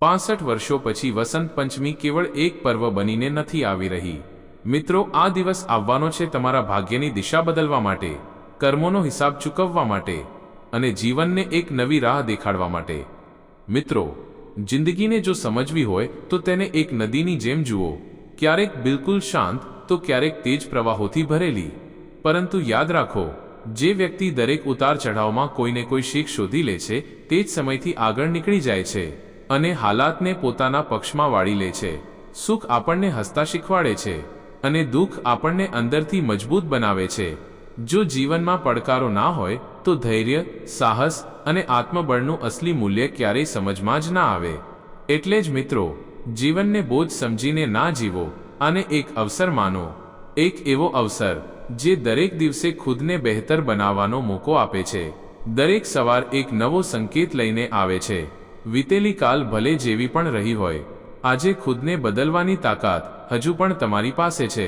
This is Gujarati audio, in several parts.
પાસઠ વર્ષો પછી વસંત પંચમી કેવળ એક પર્વ બનીને નથી આવી રહી. મિત્રો, આ દિવસ આવવાનો છે તમારા ભાગ્યની દિશા બદલવા માટે, કર્મોનો હિસાબ ચૂકવવા માટે અને જીવનને એક નવી રાહ દેખાડવા માટે. મિત્રો, જિંદગીને જો સમજવી હોય, તો તેને એક નદીની જેમ જુઓ. ક્યારેક બિલકુલ શાંત, તો ક્યારેક તેજ પ્રવાહોથી ભરેલી. પરંતુ યાદ રાખો, જે વ્યક્તિ દરેક ઉતાર ચઢાવમાં કોઈને કોઈ શીખ શોધી લે છે, તે જ સમયથી આગળ નીકળી જાય છે. અને હાલાતને પોતાના પક્ષમાં વાળી લે છે. સુખ આપણને હસતા શીખવાડે છે અને દુઃખ આપણને અંદરથી મજબૂત બનાવે છે. જો જીવનમાં પડકારો ના હોય, તો ધૈર્ય, સાહસ અને આત્મબળનું અસલી મૂલ્ય ક્યારેય સમજમાં જ ના આવે. એટલે જ મિત્રો, જીવનને બોજ સમજીને ના જીવો અને એક અવસર માનો. એક એવો અવસર, જે દરેક દિવસે ખુદને બહેતર બનાવવાનો મોકો આપે છે. દરેક સવાર એક નવો સંકેત લઈને આવે છે. વીતેલી કાલ ભલે જેવી પણ રહી હોય, આજે ખુદને બદલવાની તાકાત હજુ પણ તમારી પાસે છે.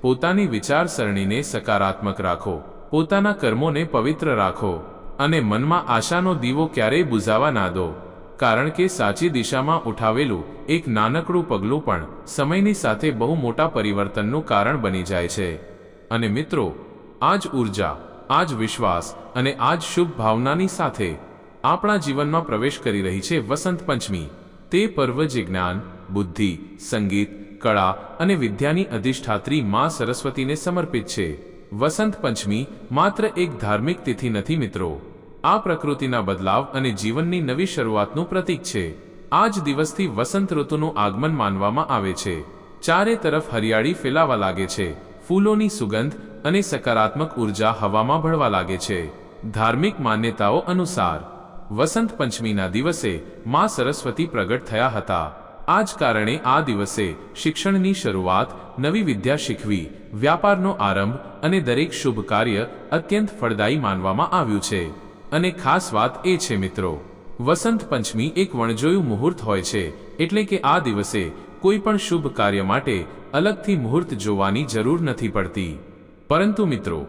પોતાની વિચારસરણીને સકારાત્મક રાખો, પોતાના કર્મોને પવિત્ર રાખો, અને મનમાં આશાનો દીવો ક્યારેય બુઝાવા ના દો. કારણ કે સાચી દિશામાં ઉઠાવેલું એક નાનકડું પગલું પણ સમયની સાથે બહુ મોટા પરિવર્તનનું કારણ બની જાય છે. અને મિત્રો આ જ ઊર્જા આ જ વિશ્વાસ અને આ જ શુભ ભાવનાની સાથે આપણા જીવનમાં પ્રવેશ કરી રહી છે વસંત પંચમી. તે પર્વ જે જ્ઞાન, બુદ્ધિ, સંગીત, કળા અને વિદ્યાની અધિષ્ઠાત્રી મા સરસ્વતીને સમર્પિત છે. વસંત પંચમી માત્ર એક ધાર્મિક તિથિ નથી મિત્રો. આ પ્રકૃતિના બદલાવ અને જીવનની નવી શરૂઆતનું પ્રતીક છે. આ જ દિવસથી વસંત ઋતુનું આગમન માનવામાં આવે છે. ચારે તરફ હરિયાળી ફેલાવા લાગે છે. ફૂલોની સુગંધ અને સકારાત્મક ઊર્જા હવામાં ભળવા લાગે છે. ધાર્મિક માન્યતાઓ અનુસાર વસંત પંચમીના દિવસે મા સરસ્વતી પ્રગટ થયા હતા. આ જ કારણે આ દિવસે શિક્ષણની શરૂઆત નવી વિદ્યા શીખવી, વ્યાપારનો આરંભ અને દરેક શુભ કાર્ય અત્યંત ફળદાયી માનવામાં આવ્યું છે. અને ખાસ વાત એ છે મિત્રો, વસંત પંચમી એક વણજોયું મુહૂર્ત હોય છે, એટલે કે આ દિવસે કોઈ પણ શુભ કાર્ય માટે અલગથી મુહૂર્ત જોવાની જરૂર નથી પડતી. પરંતુ મિત્રો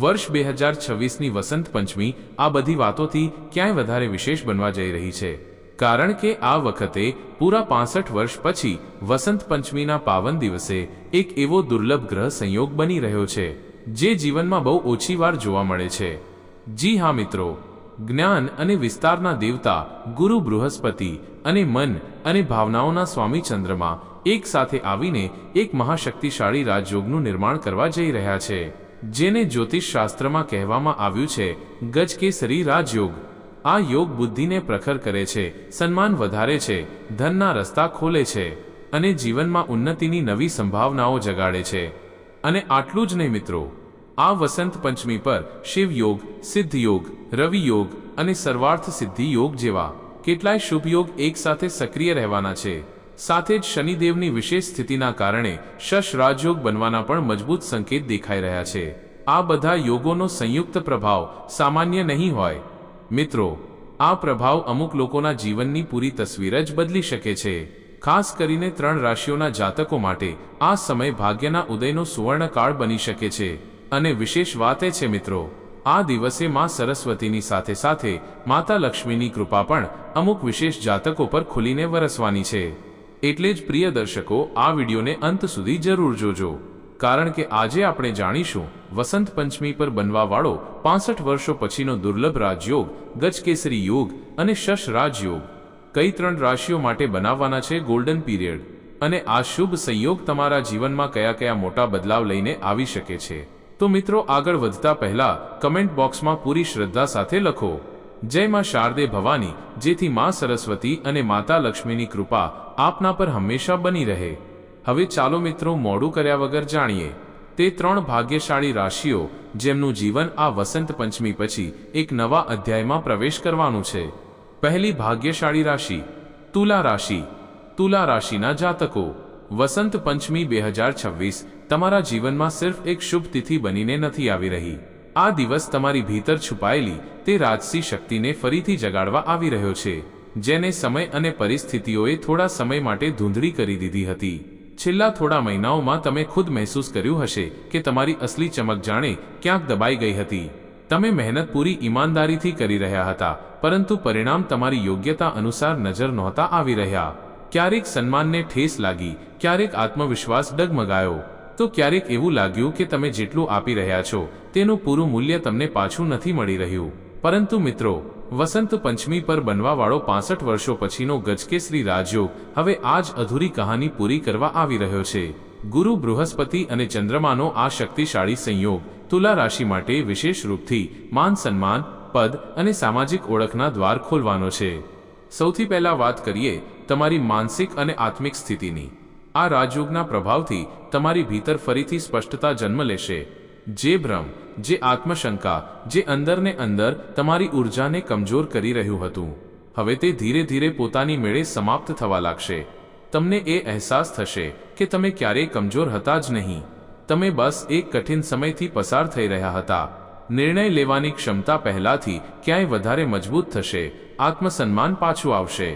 વર્ષ બે હજાર છવ્વીસની વસંત પંચમી આ બધી વાતોથી ક્યાંય વધારે વિશેષ બનવા જઈ રહી છે. કારણ કે આ વખતે પૂરા પાસઠ વર્ષ પછી વસંત પંચમીના પાવન દિવસે એક એવો દુર્લભ ગ્રહ સંયોગ બની રહ્યો છે, જે જીવનમાં બહુ ઓછી વાર જોવા મળે છે. જી હા મિત્રો, જ્ઞાન અને વિસ્તારના દેવતા, ગુરુ બૃહસ્પતિ અને મન અને ભાવનાઓના સ્વામી ચંદ્રમા એક સાથે આવીને એક મહાશક્તિશાળી રાજયોગનું નિર્માણ કરવા જઈ રહ્યા છે. જેને જ્યોતિષ શાસ્ત્રમાં કહેવામાં આવ્યું છે, ગજકેસરી રાજયોગ. આ યોગ બુદ્ધિને પ્રખર કરે છે, સન્માન વધારે છે, ધનના રસ્તા ખોલે છે, અને જીવનમાં ઉન્નતિની નવી સંભાવનાઓ જગાડે છે. અને આટલું જ નહીં મિત્રો. આ વસંત પંચમી પર શિવયોગ, સિદ્ધયોગ સિદ્ધ યોગ રવિ યોગ અને સર્વાર્થ સિદ્ધિ યોગ જેવા કેટલાય શુભ યોગ એકસાથે સક્રિય રહેવાના છે. સાથે જ શનિદેવની વિશેષ સ્થિતિના કારણે શશ રાજયોગ બનવાના પણ મજબૂત સંકેત દેખાઈ રહ્યા છે. આ બધા યોગોનો સંયુક્ત પ્રભાવ સામાન્ય નહીં હોય. મિત્રો, આ પ્રભાવ અમુક લોકોના જીવનની પૂરી તસવીર જ બદલી શકે છે. ખાસ કરીને ત્રણ રાશિઓના જાતકો માટે આ સમય ભાગ્યના ઉદયનો સુવર્ણકાળ બની શકે છે. અને વિશેષ વાત એ છે મિત્રો, આ દિવસે માં સરસ્વતીની સાથે સાથે માતા લક્ષ્મીની કૃપા પણ અમુક વિશેષ જાતકો પર ખુલીને વરસવાની છે. એટલે જ પ્રિય દર્શકો, આ વિડીયોને અંત સુધી જરૂર જોજો. કારણ કે આજે આપણે જાણીશું, વસંત પંચમી પર બનવાવાળો પાસઠ વર્ષો પછીનો દુર્લભ રાજયોગ, ગજકેસરી યોગ અને શશ રાજયોગ કઈ ત્રણ રાશિઓ માટે બનાવવાના છે ગોલ્ડન પીરિયડ અને આ શુભ સંયોગ તમારા જીવનમાં કયા કયા મોટા બદલાવ લઈને આવી શકે છે? તો મિત્રો, આગળ વધતા પહેલા કમેન્ટ બોક્સમાં પૂરી શ્રદ્ધા સાથે લખો. જય માં શારદે ભવાની, જેથી માં સરસ્વતી અને માતા લક્ષ્મીની કૃપા આપના પર હંમેશા બની રહે. હવે ચાલો મિત્રો મોડું કર્યા વગર જાણીએ. તે ત્રણ ભાગ્યશાળી રાશિઓ, જેમનું જીવન આ વસંત પંચમી પછી એક નવા અધ્યાયમાં પ્રવેશ કરવાનું છે. પહેલી ભાગ્યશાળી રાશિ, તુલા રાશિ. તુલા રાશિના જાતકો, વસંત પંચમી બે હજાર છવ્વીસ તમારા જીવનમાં સિર્ફ એક શુભ તિથિ બનીને નથી આવી રહી. આ દિવસ તમારી ભીતર છુપાયેલી તે રાજસી શક્તિને ફરીથી જગાડવા આવી રહ્યો છે. જેને સમય અને પરિસ્થિતિઓએ થોડા સમય માટે ધૂંધળી કરી દીધી હતી. છેલ્લા થોડા મહિનાઓમાં તમે ખુદ મહેસૂસ કર્યું હશે કે તમારી અસલી ચમક જાણે ક્યાંક દબાઈ ગઈ હતી. તમે મહેનત પૂરી ઈમાનદારીથી કરી રહ્યા હતા, પરંતુ પરિણામ તમારી યોગ્યતા અનુસાર નજર નહોતા આવી રહ્યા. ક્યારેક સન્માનને ઠેસ લાગી, ક્યારેક આત્મવિશ્વાસ ડગમગાયો. તો ક્યારેક એવું લાગ્યું કે તમે જેટલું આપી રહ્યા છો, તેનું પૂરું મૂલ્ય તમને પાછું નથી મળી રહ્યું. પરંતુ મિત્રો, વસંત પંચમી પર બનવાવાળો પાસઠ વર્ષો પછીનો ગજકેસરી રાજયોગ હવે આ જ અધૂરી કહાની પૂરી કરવા આવી રહ્યો છે. ગુરુ બૃહસ્પતિ અને ચંદ્રમાનો આ શક્તિશાળી સંયોગ તુલા રાશિ માટે વિશેષ રૂપથી માન સન્માન, પદ અને સામાજિક ઓળખના દ્વાર ખોલવાનો છે. સૌથી પહેલા વાત કરીએ તમારી માનસિક અને આત્મિક સ્થિતિની. આ રાજયોગના પ્રભાવથી તમારી ભીતર ફરીથી સ્પષ્ટતા જન્મ લેશે. જે ભ્રમ, જે આત્મશંકા, જે અંદરને અંદર તમારી ઉર્જાને કમજોર કરી રહ્યું હતું. હવે તે ધીરે ધીરે પોતાની મેળે સમાપ્ત થવા લાગશે. તમને એ અહેસાસ થશે કે તમે ક્યારેય કમજોર હતા જ નહીં. તમે બસ એક કઠિન સમયથી પસાર થઈ રહ્યા હતા. નિર્ણય લેવાની ક્ષમતા પહેલાથી ક્યાંય વધારે મજબૂત થશે, આત્મસન્માન પાછું આવશે.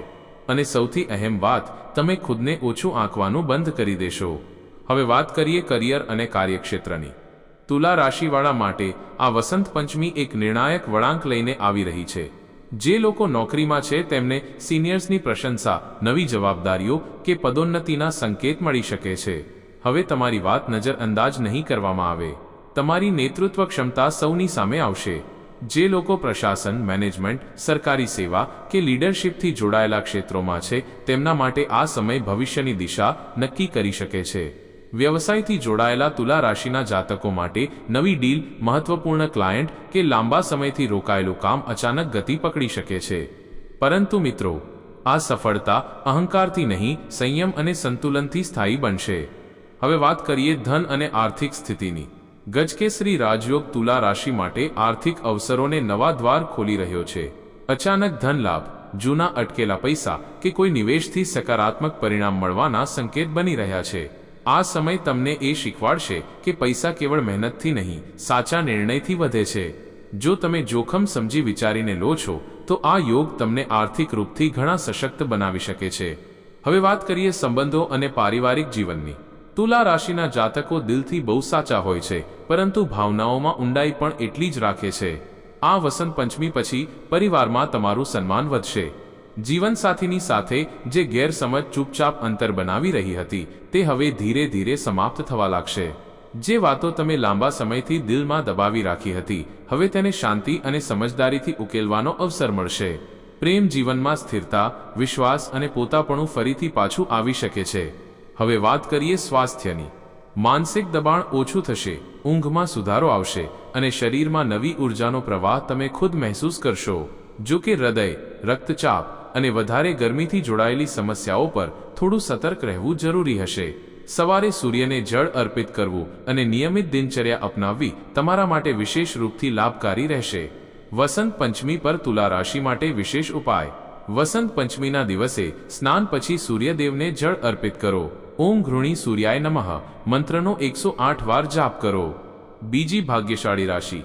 અને સૌથી અહેમ વાત, તમે ખુદને ઓછું આંકવાનું બંધ કરી દેશો. હવે વાત કરીએ કરિયર અને કાર્યક્ષેત્રની. તુલા રાશિવાળા માટે આ વસંત પંચમી એક નિર્ણાયક વળાંક લઈને આવી રહી છે. જે લોકો નોકરીમાં છે તેમને સિનિયર્સની પ્રશંસા, નવી જવાબદારીઓ કે પદોન્નતિના સંકેત મળી શકે છે. હવે તમારી વાત નજરઅંદાજ નહીં કરવામાં આવે. તમારી નેતૃત્વ ક્ષમતા સૌની સામે આવશે. જે લોકો પ્રશાસન, મેનેજમેન્ટ, સરકારી સેવા કે લીડરશિપથી જોડાયેલા ક્ષેત્રોમાં છે, તેમના માટે આ સમય ભવિષ્યની દિશા નક્કી કરી શકે છે. વ્યવસાયથી જોડાયેલા તુલા રાશિના જાતકો માટે નવી ડીલ, મહત્વપૂર્ણ ક્લાયન્ટ કે લાંબા સમયથી રોકાયેલું કામ અચાનક ગતિ પકડી શકે છે. પરંતુ મિત્રો, આ સફળતા અહંકારથી નહીં, સંયમ અને સંતુલનથી સ્થાયી બનશે. હવે વાત કરીએ ધન અને આર્થિક સ્થિતિની. ગજકેસરી રાજયોગ તુલા રાશિ માટે આર્થિક અવસરોને નવા દ્વાર ખોલી રહ્યો છે. અચાનક ધન લાભ, જૂના અટકેલા પૈસા કે કોઈ નિવેશથી સકારાત્મક પરિણામ મળવાના સંકેત બની રહ્યા છે. આ સમય તમને એ શીખવાડશે કે પૈસા કેવળ મહેનતથી નહીં, સાચા નિર્ણયથી વધે છે. જો તમે જોખમ સમજી વિચારીને લો છો, તો આ યોગ તમને આર્થિક રૂપથી ઘણા સશક્ત બનાવી શકે છે. હવે વાત કરીએ સંબંધો અને પારિવારિક જીવનની. તુલા રાશિના જાતકો દિલથી બહુ સાચા હોય છે, પરંતુ ભાવનાઓમાં ઊંડાઈ પણ એટલી જ રાખે છે. આ વસંત પંચમી પછી પરિવારમાં તમારું સન્માન વધશે. જીવનસાથીની સાથે જે ગેરસમજ ચૂપચાપ અંતર બનાવી રહી હતી, તે હવે ધીરે ધીરે સમાપ્ત થવા લાગશે. જે વાતો તમે લાંબા સમયથી દિલમાં દબાવી રાખી હતી, હવે તેને શાંતિ અને સમજદારીથી ઉકેલવાનો અવસર મળશે. પ્રેમ જીવનમાં સ્થિરતા, વિશ્વાસ અને પોતાપણું ફરીથી પાછું આવી શકે છે. હવે વાત કરીએ સ્વાસ્થ્યની. માનસિક દબાણ ઓછું થશે, ઊંઘમાં સુધારો આવશે અને શરીરમાં નવી ઉર્જાનો પ્રવાહ તમે ખુદ મહેસૂસ કરશો. જો કે હૃદય, રક્તચાપ અને વધારે ગરમીથી જોડાયેલી સમસ્યાઓ પર થોડું સતર્ક રહેવું જરૂરી હશે. સવારે સૂર્યને જળ અર્પિત કરવું અને નિયમિત દિનચર્યા અપનાવવી તમારા માટે વિશેષ રૂપથી લાભકારી રહેશે. વસંત પંચમી પર તુલા રાશિ માટે વિશેષ ઉપાય. વસંત પંચમીના દિવસે સ્નાન પછી સૂર્યદેવને જળ અર્પિત કરો. ઓમ ઘૃણી સૂર્યાય નમઃ. મંત્રનો એકસો આઠ વાર જાપ કરો. બીજી ભાગ્યશાળી રાશિ.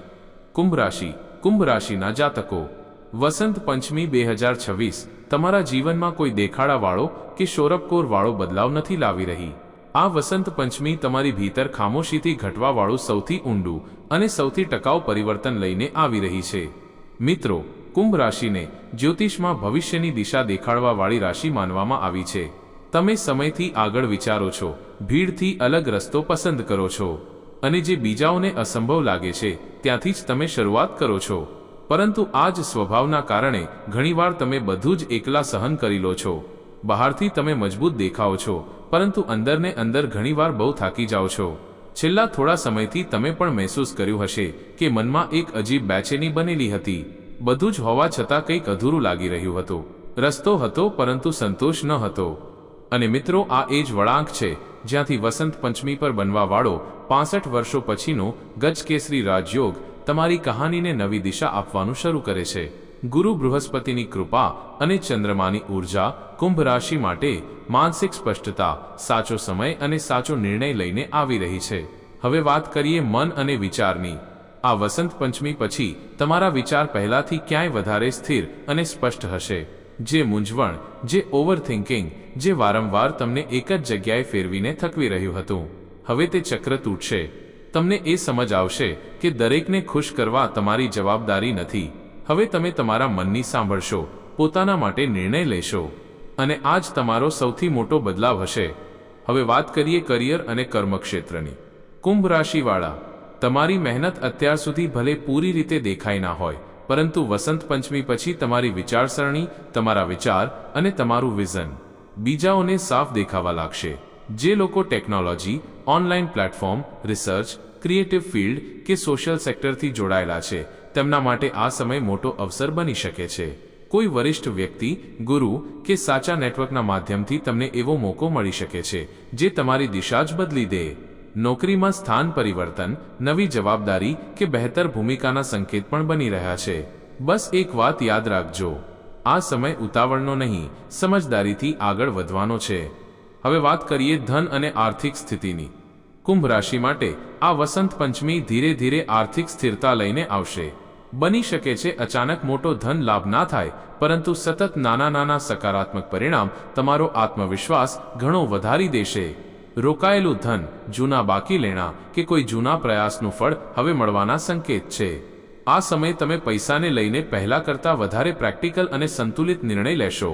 કુંભ રાશિ. કુંભ રાશિના જાતકો. વસંત પંચમી બે હજાર છવ્વીસ. તમારા જીવનમાં કોઈ દેખાડાવાળો કે શોરપકોરવાળો બદલાવ નથી લાવી રહી. આ વસંત પંચમી તમારી ભીતર ખામોશીથી ઘટવાવાળું સૌથી ઊંડું અને સૌથી ટકાઉ પરિવર્તન લઈને આવી રહી છે. મિત્રો, કુંભ રાશિને જ્યોતિષમાં ભવિષ્યની દિશા દેખાડવાવાળી રાશિ માનવામાં આવી છે. તમે સમયથી આગળ વિચારો છો, ભીડથી અલગ રસ્તો પસંદ કરો છો. અને જે બીજાઓને અસંભવ લાગે છે, ત્યાંથી જ તમે શરૂઆત કરો છો. પરંતુ આ જ સ્વભાવના કારણે ઘણીવાર તમે બધું જ એકલા સહન કરી લો છો. બહારથી તમે મજબૂત દેખાઓ છો, પરંતુ અંદરને અંદર ઘણીવાર બહુ થાકી જાઓ છો. છેલ્લા થોડા સમયથી તમે પણ મહેસૂસ કર્યું હશે કે મનમાં એક અજીબ બેચેની બનેલી હતી. બધું જ હોવા છતાં કંઈક અધૂરું લાગી રહ્યું હતું. રસ્તો હતો, પરંતુ સંતોષ ન હતો. અને મિત્રો, આ એ જ વળાંક છે, જ્યાંથી વસંત પંચમી પર બનવાવાળો પાસઠ વર્ષો પછીનો ગજકેસરી રાજયોગ તમારી કહાનીને નવી દિશા આપવાનું શરૂ કરે છે. ગુરુ બૃહસ્પતિની કૃપા અને ચંદ્રમાની ઊર્જા કુંભ રાશિ માટે માનસિક સ્પષ્ટતા, સાચો સમય અને સાચો નિર્ણય લઈને આવી રહી છે. હવે વાત કરીએ મન અને વિચારની. આ વસંત પંચમી પછી તમારા વિચાર પહેલાથી ક્યાંય વધારે સ્થિર અને સ્પષ્ટ હશે. જે મૂંઝવણ, જે ઓવરથિંકિંગ, જે વારંવાર તમને એક જ જગ્યાએ ફેરવીને થકવી રહ્યું હતું. હવે તે ચક્ર તૂટશે. તમને એ સમજ આવશે કે દરેકને ખુશ કરવા તમારી જવાબદારી નથી. હવે તમે તમારા મનની સાંભળશો, પોતાના માટે નિર્ણય લેશો, અને આ જ તમારો સૌથી મોટો બદલાવ હશે. હવે વાત કરીએ કરિયર અને કર્મક્ષેત્રની. કુંભ રાશિવાળા, તમારી મહેનત અત્યાર સુધી ભલે પૂરી રીતે દેખાઈ ના હોય, પરંતુ વસંત પંચમી પછી તમારી વિચારસરણી, તમારા વિચાર અને તમારું વિઝન બીજાઓને સાફ દેખાવા લાગશે. જે લોકો technology online platform, research, creative field કે સોશિયલ સેક્ટરથી જોડાયેલા છે. તેમના માટે આ સમય મોટો અવસર બની શકે છે. કોઈ વરિષ્ઠ વ્યક્તિ, ગુરુ કે સાચા નેટવર્કના માધ્યમથી તમને એવો મોકો મળી શકે છે, જે તમારી દિશા જ બદલી દે. નોકરીમાં સ્થાન પરિવર્તન, નવી જવાબદારી કે બહેતર ભૂમિકાના સંકેત પણ બની રહ્યા છે. બસ એક વાત યાદ રાખજો. આ સમય ઉતાવળનો નહીં, સમજદારીથી આગળ વધવાનો છે. હવે વાત કરીએ ધન અને આર્થિક સ્થિતિની. કુંભ રાશિ માટે આ વસંત પંચમી ધીરે ધીરે આર્થિક સ્થિરતા લઈને આવશે. બની શકે છે અચાનક મોટો ધન લાભ ના થાય, પરંતુ સતત નાના નાના સકારાત્મક પરિણામ તમારો આત્મવિશ્વાસ ઘણો વધારી દેશે. રોકાયેલું ધન, જૂના બાકી લેણા કે કોઈ જૂના પ્રયાસનું ફળ હવે મળવાના સંકેત છે. આ સમયે તમે પૈસાને લઈને પહેલા કરતાં વધારે પ્રેક્ટિકલ અને સંતુલિત નિર્ણય લેશો.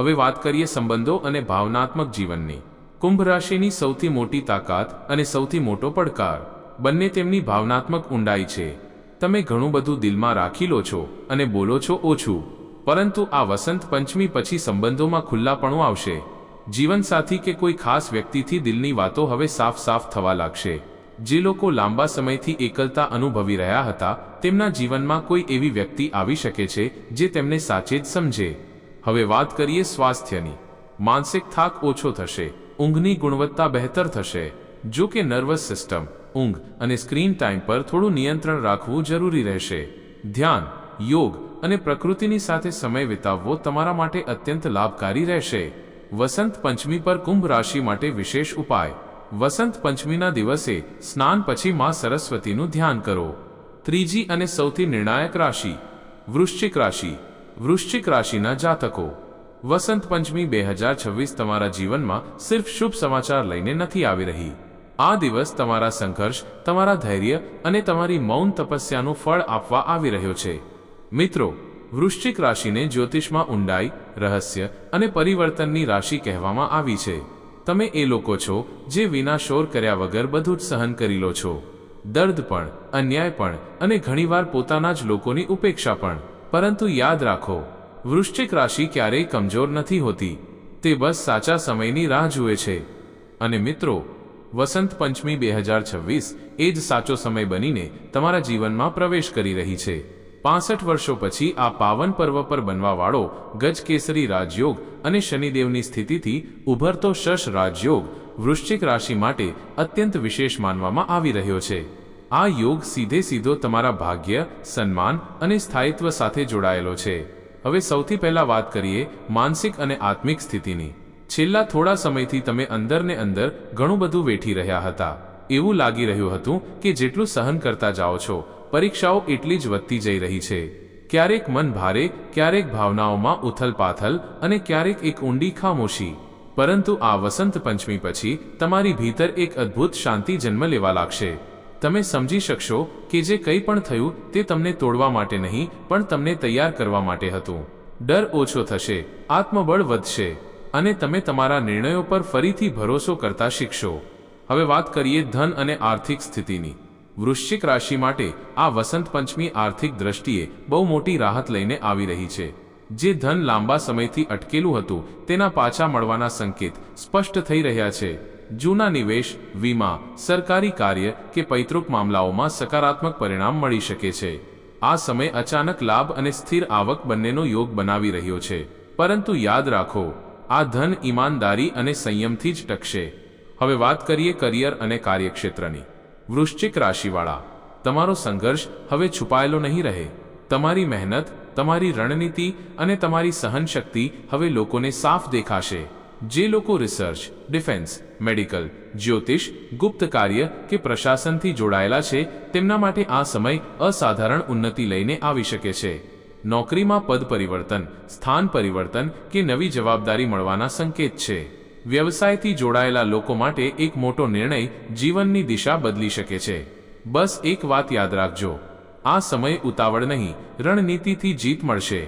હવે વાત કરીએ સંબંધો અને ભાવનાત્મક જીવનની. કુંભ રાશિની સૌથી મોટી તાકાત અને સૌથી મોટો પડકાર. બંને તેમની ભાવનાત્મક ઊંડાઈ છે. તમે ઘણું બધું દિલમાં રાખી લો છો અને બોલો છો ઓછું. પરંતુ આ વસંત પંચમી પછી સંબંધોમાં ખુલ્લાપણું આવશે. જીવનસાથી કે કોઈ ખાસ વ્યક્તિથી દિલની વાતો હવે સાફ સાફ થવા લાગશે. જે લોકો લાંબા સમયથી એકલતા અનુભવી રહ્યા હતા, તેમના જીવનમાં કોઈ એવી વ્યક્તિ આવી શકે છે જે તેમને સાચે જ સમજે. હવે વાત કરીએ સ્વાસ્થ્યની. માનસિક થાક ઓછો થશે, ઊંઘની ગુણવત્તા બહેતર થશે. જો કે નર્વસ સિસ્ટમ ઊંઘ અને સ્ક્રીન ટાઈમ પર થોડું નિયંત્રણ રાખવું જરૂરી રહેશે. ધ્યાન, યોગ અને પ્રકૃતિની સાથે સમય વિતાવવો તમારા માટે અત્યંત લાભકારી રહેશે. વસંત પંચમી પર કુંભ રાશિ માટે વિશેષ ઉપાય. વસંત પંચમીના દિવસે સ્નાન પછી માં સરસ્વતીનું ધ્યાન કરો. ત્રીજી અને સૌથી નિર્ણાયક રાશિ, વૃશ્ચિક રાશિ. વૃશ્ચિક રાશિના જાતકો. વસંત પંચમી બે હજાર છવ્વીસ તમારા જીવનમાં સિર્ફ શુભ સમાચાર લઈને નથી આવી રહી. આ દિવસ તમારા સંઘર્ષ, તમારા ધૈર્ય અને તમારી મૌન તપસ્યાનું ફળ આપવા આવી રહ્યો છે. મિત્રો, વૃશ્ચિક રાશિને જ્યોતિષમાં ઊંડાઈ, રહસ્ય અને પરિવર્તનની રાશિ કહેવામાં આવી છે. તમે એ લોકો છો જે વિના શોર કર્યા વગર બધું જ સહન કરી લો છો. દર્દ પણ, અન્યાય પણ અને ઘણીવાર પોતાના જ લોકોની ઉપેક્ષા પણ. પરંતુ યાદ રાખો, વૃશ્ચિક રાશિ ક્યારેય કમજોર નથી હોતી. તે બસ સાચા સમયની રાહ જુએ છે. અને મિત્રો, વસંત પંચમી બે હજાર છવ્વીસ એ જ સાચો સમય બનીને તમારા જીવનમાં પ્રવેશ કરી રહી છે. પાસઠ વર્ષો પછી આ પાવન પર્વ પર બનવાવાળો ગજકેસરી રાજયોગ અને શનિદેવની સ્થિતિથી ઉભરતો શશ રાજયોગ વૃશ્ચિક રાશિ માટે અત્યંત વિશેષ માનવામાં આવી રહ્યો છે. આ યોગ સીધે સીધો તમારા ભાગ્ય, સન્માન અને સ્થાયિત્વ સાથે જોડાયેલો છે. હવે સૌથી પહેલા વાત કરીએ માનસિક અને આત્મિક સ્થિતિની. છેલ્લા થોડા સમયથી તમે અંદરને અંદર ઘણું બધું વેઠી રહ્યા હતા. એવું લાગી રહ્યું હતું કે જેટલું સહન કરતા જાઓ છો, પરીક્ષાઓ એટલી જ વધતી જઈ રહી છે. ક્યારેક મન ભારે, ક્યારેક ભાવનાઓમાં ઉથલપાથલ અને ક્યારેક એક ઊંડી ખામોશી. પરંતુ આ વસંત પંચમી પછી તમારી ભીતર એક અદ્ભુત શાંતિ જન્મ લેવા લાગશે. તમે સમજી શકશો કે જે કંઈ પણ થયું તે તમને તોડવા માટે નહીં, પણ તમને તૈયાર કરવા માટે હતું. ડર ઓછો થશે, આત્મબળ વધશે, અને તમે તમારા નિર્ણયો પર ફરીથી ભરોસો કરતા શીખશો. હવે વાત કરીએ ધન અને આર્થિક સ્થિતિની. વૃશ્ચિક રાશિ માટે આ વસંત પંચમી આર્થિક દ્રષ્ટિએ બહુ મોટી રાહત લઈને આવી રહી છે. જે ધન લાંબા સમયથી અટકેલું હતું, તેના પાછા મળવાના સંકેત સ્પષ્ટ થઈ રહ્યા છે. જૂના નિવેશ, વીમા, સરકારી કાર્ય કે પૈતૃક મામલાઓમાં સકારાત્મક પરિણામ મળી શકે છે. આ સમય અચાનક લાભ અને સ્થિર આવક બંનેનો યોગ બનાવી રહ્યો છે. પરંતુ યાદ રાખો, આ ધન ઈમાનદારી અને સંયમથી જ ટકશે. હવે વાત કરીએ કરિયર અને કાર્યક્ષેત્રની. વૃશ્ચિક રાશિવાળા, તમારો સંઘર્ષ હવે છુપાયેલો નહીં રહે. તમારી મહેનત, તમારી રણનીતિ અને તમારી સહનશક્તિ હવે લોકોને સાફ દેખાશે. જે લોકો રિસર્ચ ડિફેન્સ મેડિકલ જ્યોતિષ, ગુપ્ત કાર્ય કે પ્રશાસનથી જોડાયેલા છે, તેમના માટે આ સમય અસાધારણ ઉન્નતિ લઈને આવી શકે છે. નોકરીમાં પદ પરિવર્તન, સ્થાન પરિવર્તન કે નવી જવાબદારી મળવાના સંકેત છે. વ્યવસાયથી જોડાયેલા લોકો માટે એક મોટો નિર્ણય જીવનની દિશા બદલી શકે છે. બસ એક વાત યાદ રાખજો. આ સમય ઉતાવળ નહીં, રણનીતિથી જીત મળશે.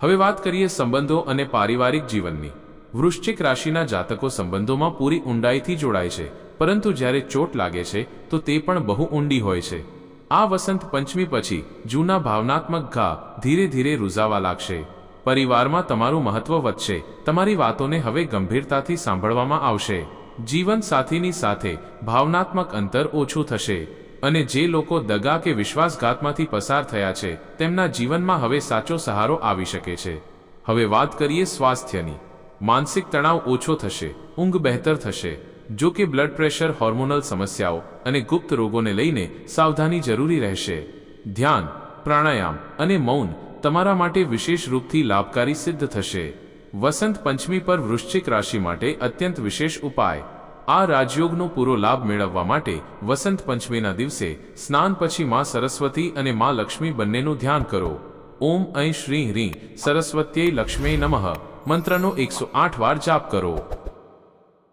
હવે વાત કરીએ સંબંધો અને પારિવારિક જીવનની. વૃશ્ચિક રાશિના જાતકો સંબંધોમાં પૂરી ઊંડાઈથી જોડાય છે, પરંતુ જ્યારે ચોટ લાગે છે, તો તે પણ બહુ ઊંડી હોય છે. આ વસંત પંચમી પછી જૂના ભાવનાત્મક ઘા ધીરે ધીરે રૂઝાવા લાગશે. પરિવારમાં તમારું મહત્વ વધશે, તમારી વાતોને હવે ગંભીરતાથી સાંભળવામાં આવશે. જીવન સાથીની સાથે ભાવનાત્મક અંતર ઓછું થશે, અને જે લોકો દગા કે વિશ્વાસઘાતમાંથી પસાર થયા છે, તેમના જીવનમાં હવે સાચો સહારો આવી શકે છે. હવે વાત કરીએ સ્વાસ્થ્યની. માનસિક તણાવ ઓછો થશે, ઊંઘ બહેતર થશે. જો કે બ્લડ પ્રેશર, હોર્મોનલ સમસ્યાઓ અને ગુપ્ત રોગોને લઈને સાવધાની જરૂરી રહેશે. ધ્યાન, પ્રાણાયામ અને મૌન તમારા માટે વિશેષ રૂપથી લાભકારી સિદ્ધ થશે. વસંત પંચમી પર વૃશ્ચિક રાશિ માટે અત્યંત વિશેષ ઉપાય. આ રાજયોગનો પૂરો લાભ મેળવવા માટે વસંત પંચમીના દિવસે સ્નાન પછી માં સરસ્વતી અને માં લક્ષ્મી બંનેનું ધ્યાન કરો. ઓમ ऐं શ્રી, હ્રી, સરસ્વત્યે, લક્ષ્મી, નમઃ. મંત્રનો એકસો આઠ વાર જાપ કરો.